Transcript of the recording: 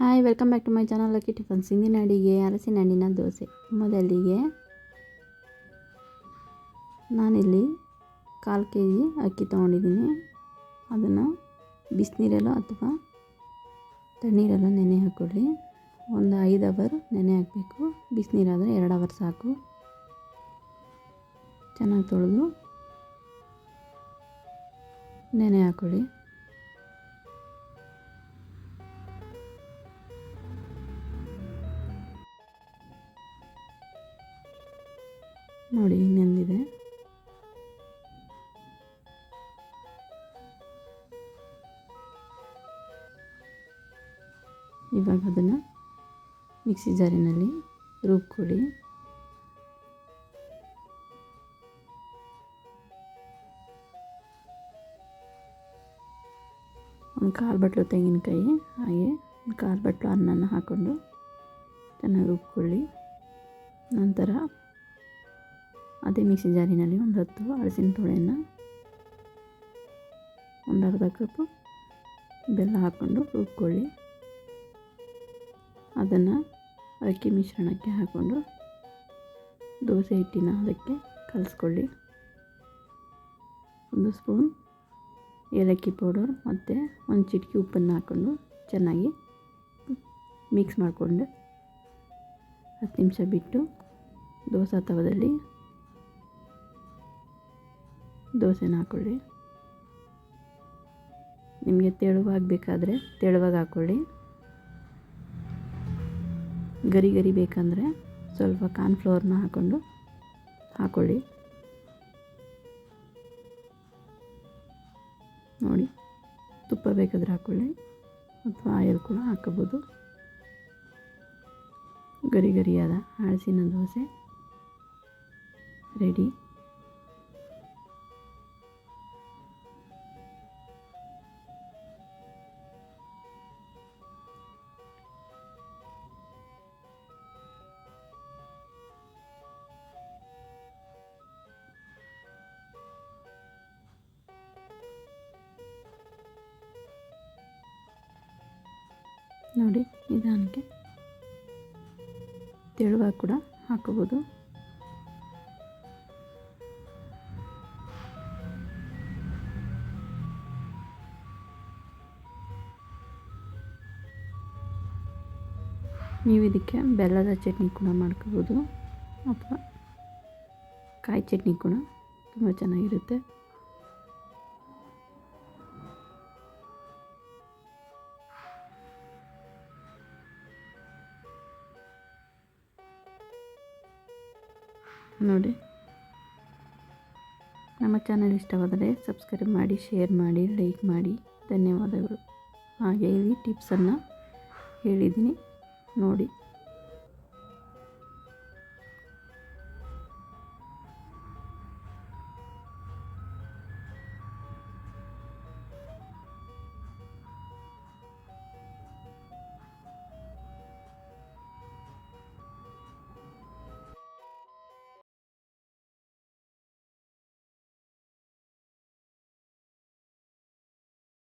Hi welcome back to my channel lucky tiffins ಇಂದಿನ ಅಡಿಗೆ ಹಲಸಿನ ಹಣ್ಣಿನ ದೋಸೆ. ಮೊದಲಿಗೆ ನಾನಿಲ್ಲಿ ಕಾಲು ಕೆ ಜಿ ಅಕ್ಕಿ ತೊಗೊಂಡಿದ್ದೀನಿ. ಅದನ್ನು ಬಿಸಿನೀರಲ್ಲೋ ಅಥವಾ ತಣ್ಣೀರಲ್ಲೋ ನೆನೆ ಹಾಕ್ಕೊಳ್ಳಿ ಒಂದು ಐದು ಅವರ್ ನೆನೆ ಹಾಕಬೇಕು. ಬಿಸಿನೀರಾದರೆ ಎರಡು ಅವರ್ ಸಾಕು. ಚೆನ್ನಾಗಿ ತೊಳೆದು ನೆನೆ ಹಾಕ್ಕೊಳ್ಳಿ ನೋಡಿ ನೆಂದಿದೆ ಇವಾಗ ಅದನ್ನು ಮಿಕ್ಸಿ ಜಾರಿನಲ್ಲಿ ರುಬ್ಕೊಳ್ಳಿ ಒಂದು ಕಾಲು ಬಟ್ಲು ತೆಂಗಿನಕಾಯಿ, ಹಾಗೆ ಒಂದು ಕಾಲು ಬಟ್ಲು ಅನ್ನನ ಹಾಕ್ಕೊಂಡು ಚೆನ್ನಾಗಿ ರುಬ್ಕೊಳ್ಳಿ. ನಂತರ ಅದೇ ಮಿಕ್ಸಿ ಜಾರಿನಲ್ಲಿ ಒಂದು ಹತ್ತು ಅರಸಿನ ತೊಳೆಯನ್ನು ಒಂದು ಅರ್ಧ ಕಪ್ಪು ಬೆಲ್ಲ ಹಾಕ್ಕೊಂಡು ರುಬ್ಕೊಳ್ಳಿ ಅದನ್ನು ಅಕ್ಕಿ ಮಿಶ್ರಣಕ್ಕೆ ಹಾಕ್ಕೊಂಡು ದೋಸೆ ಹಿಟ್ಟಿನ ಅದಕ್ಕೆ ಕಲಿಸ್ಕೊಳ್ಳಿ. ಒಂದು ಸ್ಪೂನ್ ಏಲಕ್ಕಿ ಪೌಡರ್ ಮತ್ತು ಒಂದು ಚಿಟಿಕೆ ಉಪ್ಪನ್ನು ಹಾಕ್ಕೊಂಡು ಚೆನ್ನಾಗಿ ಮಿಕ್ಸ್ ಮಾಡಿಕೊಂಡು ಹತ್ತು ನಿಮಿಷ ಬಿಟ್ಟು ದೋಸೆ ತವದಲ್ಲಿ ದೋಸೆನ ಹಾಕ್ಕೊಳ್ಳಿ ನಿಮಗೆ ತೆಳುವಾಗಿ ಬೇಕಾದರೆ ತೆಳುವಾಗಿ ಹಾಕ್ಕೊಳ್ಳಿ ಗರಿ ಗರಿ ಬೇಕಂದರೆ ಸ್ವಲ್ಪ ಕಾರ್ನ್ಫ್ಲೋರ್ನ ಹಾಕ್ಕೊಂಡು ಹಾಕ್ಕೊಳ್ಳಿ ನೋಡಿ, ತುಪ್ಪ ಬೇಕಾದರೆ ಹಾಕ್ಕೊಳ್ಳಿ ಅಥವಾ ಆಯಿಲ್ ಕೂಡ ಹಾಕೋಬೋದು ಗರಿ ಗರಿಯಾದ ಹಳಸಿನ ದೋಸೆ ರೆಡಿ. ನೋಡಿ, ನಿಧಾನಕ್ಕೆ ತೆಳುವಾಗಿ ಕೂಡ ಹಾಕೋಬೋದು ನೀವು ಇದಕ್ಕೆ ಬೆಲ್ಲದ ಚಟ್ನಿ ಕೂಡ ಮಾಡ್ಕೋಬೋದು ಅಥವಾ ಕಾಯಿ ಚಟ್ನಿ ಕೂಡ ತುಂಬ ಚೆನ್ನಾಗಿರುತ್ತೆ. ನೋಡಿ. ನಮ್ಮ ಚಾನಲ್ ಇಷ್ಟವಾದರೆ ಸಬ್ಸ್ಕ್ರೈಬ್ ಮಾಡಿ ಶೇರ್ ಮಾಡಿ ಲೈಕ್ ಮಾಡಿ. ಧನ್ಯವಾದಗಳು. ಹಾಗೆ ಇಲ್ಲಿ ಟಿಪ್ಸನ್ನು ಹೇಳಿದ್ದೀನಿ. ನೋಡಿ.